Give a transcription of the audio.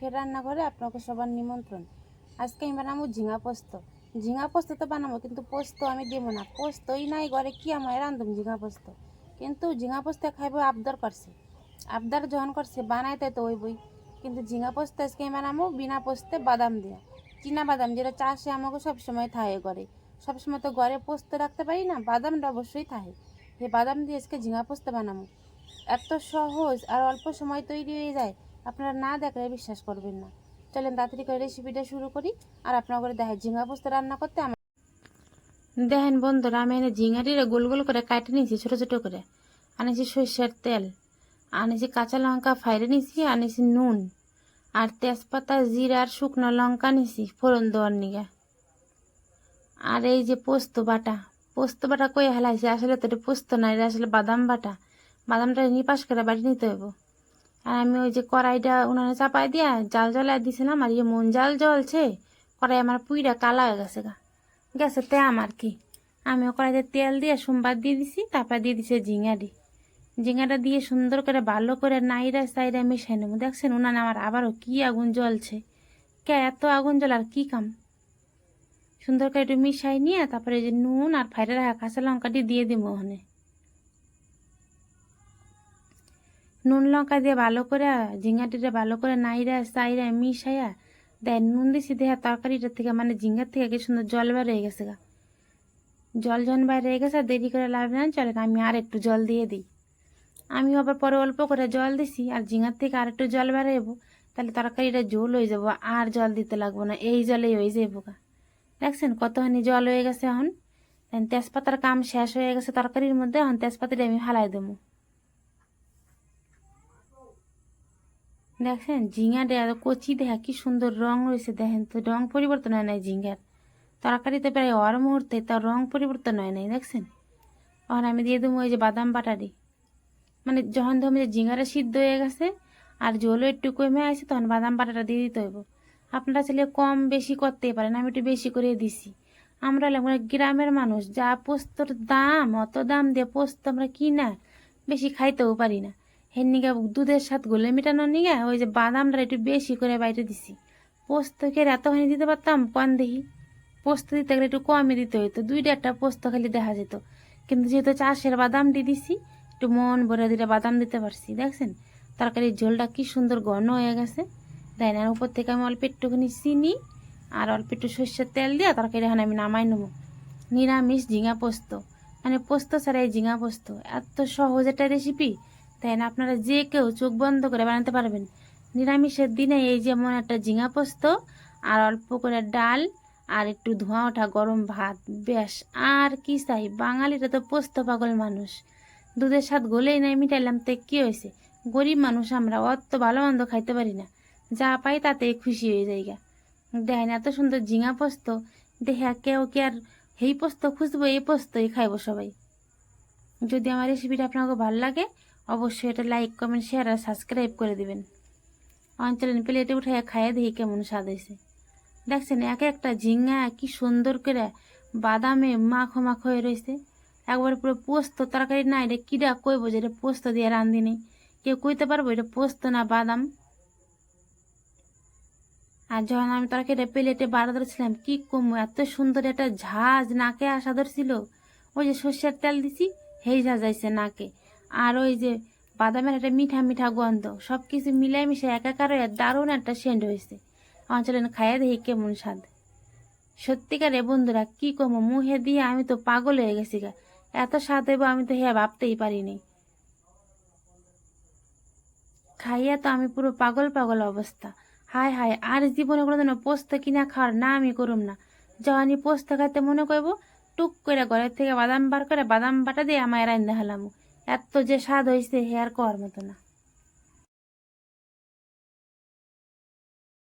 শখের রান্নাঘরে আপনাকে সবার নিমন্ত্রণ। আজকে আমি বানাবো ঝিঙা পোস্ত। ঝিঙা পোস্ত তো বানাবো, কিন্তু পোস্ত আমি দেবো না। পোস্তই নাই ঘরে, কি আমার রান্ধুম ঝিঙা পোস্ত? কিন্তু ঝিঙা পোস্ত খাইবো আবদার করছে। আবদার যখন করছে, বানাইতে তো ওই বই কিন্তু ঝিঙা পোস্ত আজকে আমি বানাবো বিনা পোস্তে বাদাম দেওয়া চীনা বাদাম, যেটা চাষে আমাকে সবসময় থাকে ঘরে। সবসময় তো ঘরে পোস্ত রাখতে পারি না, বাদামটা অবশ্যই থাকে। এই বাদাম দিয়ে আজকে ঝিঙা পোস্ত বানাবো। এত সহজ আর অল্প সময় তৈরি হয়ে যায় আপনারা না দেখলে বিশ্বাস করবেন না। চলেন তাড়াতাড়ি করে রেসিপিটা শুরু করি। আর আপনার করে দেখেন, ঝিঙা পোস্ত রান্না করতে আমার দেখেন বন্ধুরা, আমি এনে ঝিঙাটিরে গোল গোল করে কাটে নিয়েছি, ছোটো ছোটো করে। আনেছি সর্ষের তেল আনেছি কাঁচা লঙ্কা ফাইরে নিয়েছি আনেছি নুন, আর তেজপাতা, জিরা, আর শুকনো লঙ্কা নিছি ফোড়ন দেওয়ার নিগে। আর এই যে পোস্ত বাটা পোস্ত বাটা কই হেলাইছে? আসলে তো এটা পোস্ত না আসলে বাদাম বাটা। বাদামটা নিপাস করে বাড়ি নিতে হইব। আর আমি ওই যে কড়াইটা উনানে চাপাই দিয়া জাল জ্বলাই দিছিলাম আর ইয়ে মন জাল জ্বলছে, কড়াই আমার পুইরা কালা হয়ে গেছে গা। গেছে তে আমার কি। আমি কড়াইতে তেল দিয়ে সোমবার দিয়ে দিছি, তারপর দিয়ে দিছে ঝিঙাটি ঝিঙাটা দিয়ে সুন্দর করে ভালো করে নাইরা সাইরা মিশাই নেব। দেখছেন উনানে আমার আবারও কি আগুন জ্বলছে। কে এত আগুন জ্বল আর কি কাম? সুন্দর করে একটু মিশাই নিয়ে তারপরে যে নুন আর ফাইটা রাখা কাঁচা লঙ্কাটি দিয়ে দিব ওখানে। নুন লঙ্কা দিয়ে ভালো করে ঝিঙ্গাটিটা ভালো করে নাইরা সাইরা মিশাইয়া দেয় নুন দিছি দেহা তরকারিটার থেকে মানে ঝিঙ্গার থেকে কি সুন্দর জল বের হয়ে গেছে গা। জল জন বাইরে হয়ে গেছে, দেরি করে লাভ না চলেন আমি আর একটু জল দিয়ে দিই। আমি আবার পরে অল্প করে জল দিছি, আর ঝিঙার থেকে আর একটু জল বের হইব, তাহলে তরকারিটা ঝোল হয়ে যাব, আর জল দিতে লাগবো না, এই জলেই হয়ে যাব গা। দেখছেন কতখানি জল হয়ে গেছে এখন? তেজপাতার কাম শেষ হয়ে গেছে তরকারির মধ্যে, এখন তেজপাতাটা আমি হালাই দেবো। দেখছেন ঝিঙা দেয়া কচি দেখা, কি সুন্দর রং রয়েছে। দেখেন তো রং পরিবর্তন হয় নাই ঝিঙ্গার তরকারিতে প্রায় অর মুহূর্তে তার রং পরিবর্তন হয় নাই, দেখছেন? এখন আমি দিয়ে দেবো ওই যে বাদাম বাটারি। মানে যখন ধরুন যে ঝিঙ্গাটা সিদ্ধ হয়ে গেছে আর জলও একটু কমে আসে তখন বাদাম বাটাটা দিয়ে দিতে হইব। আপনারা চাইলে কম বেশি করতেই পারেন, আমি একটু বেশি করে দিছি। আমরা মানে গ্রামের মানুষ, যা পোস্তর দাম, অত দাম দিয়ে পোস্ত আমরা কিনা, বেশি খাইতেও পারি না। হের নিগা দুধের সাথে গোলে মেটানোর নিগা ওই যে বাদামটা একটু বেশি করে বাইরে দিছি। পোস্ত পোস্তকে এতখানি দিতে পারতাম কম দেখি। পোস্ত দিতে গেলে একটু কমই দিতে হইতো, দুইটা একটা পোস্ত খালি দেখা যেত। কিন্তু যেহেতু চাষের বাদাম দিয়ে দিছি, একটু মন ভরে দিলে বাদাম দিতে পারছি, দেখছেন? তরকারির ঝোলটা কি সুন্দর ঘন হয়ে গেছে। না উপর থেকে আমি অল্প একটুখানি চিনি আর অল্প একটু সর্ষের তেল দিয়ে তরকারি এখন আমি নামাই নেব। নিরামিষ ঝিঙা পোস্ত। মানে পোস্ত ছাড়া এই ঝিঙা পোস্ত। এত সহজ একটা রেসিপি তাই না? আপনারা যে কেউ চোখ বন্ধ করে বানাতে পারবেন। নিরামিষের দিনে এই যেমন একটা ঝিঙা পোস্ত আর অল্প করে ডাল আর একটু ধোঁয়া ওঠা গরম ভাত, ব্যাস। আর কি চাই? বাঙালিরা তো পোস্ত পাগল মানুষ। দুধের স্বাদ গলেই নাই মিটাইলাম, তে কি হয়েছে? গরিব মানুষ আমরা, অত ভালো মন্দ খাইতে পারি না। যা পাই তাতে খুশি হয়ে যাই গা। দেখেন এত সুন্দর ঝিঙা পোস্ত। দেখে কেউ কে আর এই পোস্ত খুঁজবো, এই পোস্তই খাইবো সবাই। যদি আমার রেসিপিটা আপনাকে ভালো লাগে অবশ্যই এটা লাইক কমেন্ট শেয়ার আর সাবস্ক্রাইব করে দিবেন। অঞ্চলের প্লেটে উঠে খাইয়ে দেখি কেমন স্বাদ হয়েছে দেখছেন, এক একটা ঝিঙ্গা কি সুন্দর করে বাদামে মাখো মাখো হয়ে রয়েছে একবার পুরো পোস্ত তরকারি না, এটা কিরা কইবো যে এটা পোস্ত দিয়ে রান্ধি নেই। কেউ কইতে পারব এটা পোস্ত না বাদাম? আর যখন আমি তরকারিটা প্লেটে বাড়া ধরেছিলাম, কি কমো, এত সুন্দর একটা ঝাঁজ নাকে আসা ধরছিল। ওই যে সর্ষের তেল দিছি, হেই ঝাঁজ আইছে নাকে। আর ওই যে বাদামের একটা মিঠা মিঠা গন্ধ সব কিছু মিলাই মিশে একাকার দারুণ একটা সেন্ট হয়েছে। আমার চলেন খাইয়া দেখি কেমন স্বাদ। সত্যিকারে বন্ধুরা, কি কমো, মুহে দিয়ে আমি তো পাগল হয়ে গেছি গা। এত স্বাদ হইব আমি তো হ্যাঁ ভাবতেই পারিনি। খাইয়া তো আমি পুরো পাগল পাগল অবস্থা। হায় হায়, আর জীবনে কোনোদিনও পোস্ত কিনা খাওয়ার না আমি করুম না। যখনই পোস্ত খাইতে মনে করব, টুক করে ঘরের থেকে বাদাম বার করে বাদাম বাটা দিয়ে আমায় রান্না হলাম। এত যে স্বাদ হয়েছে হে আর কর মতো না।